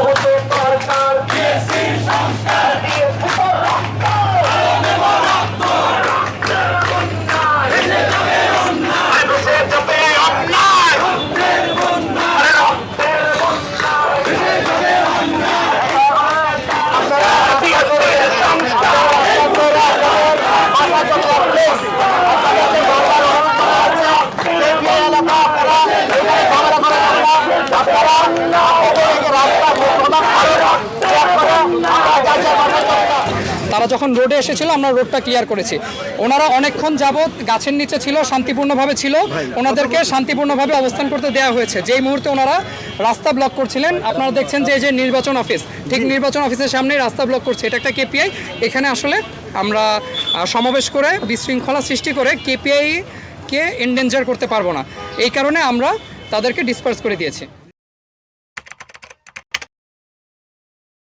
Oh, তারা যখন রোডে এসেছিল, আমরা রোডটা ক্লিয়ার করেছি। ওনারা অনেকক্ষণ যাবৎ গাছের নিচে ছিল, শান্তিপূর্ণভাবে ছিল। ওনাদেরকে শান্তিপূর্ণভাবে অবস্থান করতে দেওয়া হয়েছে। যেই মুহূর্তে ওনারা রাস্তা ব্লক করছিলেন, আপনারা দেখছেন যে এই যে নির্বাচন অফিস ঠিক নির্বাচন অফিসের সামনে রাস্তা ব্লক করছে। এটা একটা কেপিআই এখানে আসলে আমরা সমাবেশ করে বিশৃঙ্খলা সৃষ্টি করে কেপিআই কে এন্ডেঞ্জার করতে পারব না। এই কারণে আমরা তাদেরকে ডিসপার্স করে দিয়েছি।